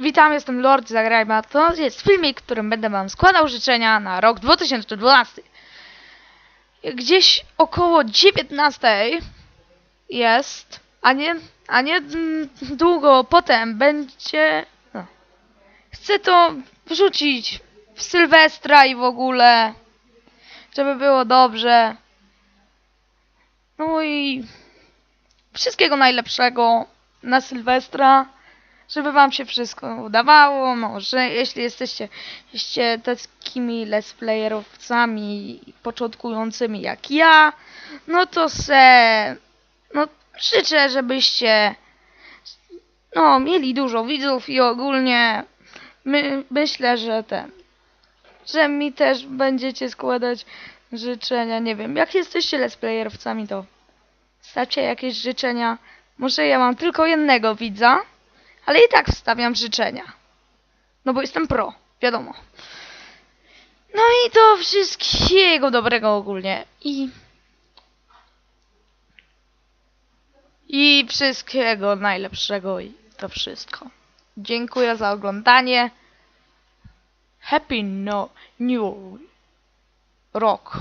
Witam, jestem Lord Zagrajmy, to jest filmik, w którym będę wam składał życzenia na rok 2012. Gdzieś około 19 jest, a nie, a nie długo potem będzie... No. Chcę to wrzucić w Sylwestra i w ogóle, żeby było dobrze. No i wszystkiego najlepszego na Sylwestra żeby wam się wszystko udawało, może jeśli jesteście, jesteście takimi let's playerowcami początkującymi jak ja, no to se, no życzę, żebyście no mieli dużo widzów i ogólnie my, myślę, że ten, że mi też będziecie składać życzenia, nie wiem, jak jesteście let's playerowcami to stacie jakieś życzenia, może ja mam tylko jednego widza, ale i tak wstawiam życzenia. No bo jestem pro, wiadomo. No i to wszystkiego dobrego ogólnie. I. I wszystkiego najlepszego i to wszystko. Dziękuję za oglądanie. Happy no New Rock.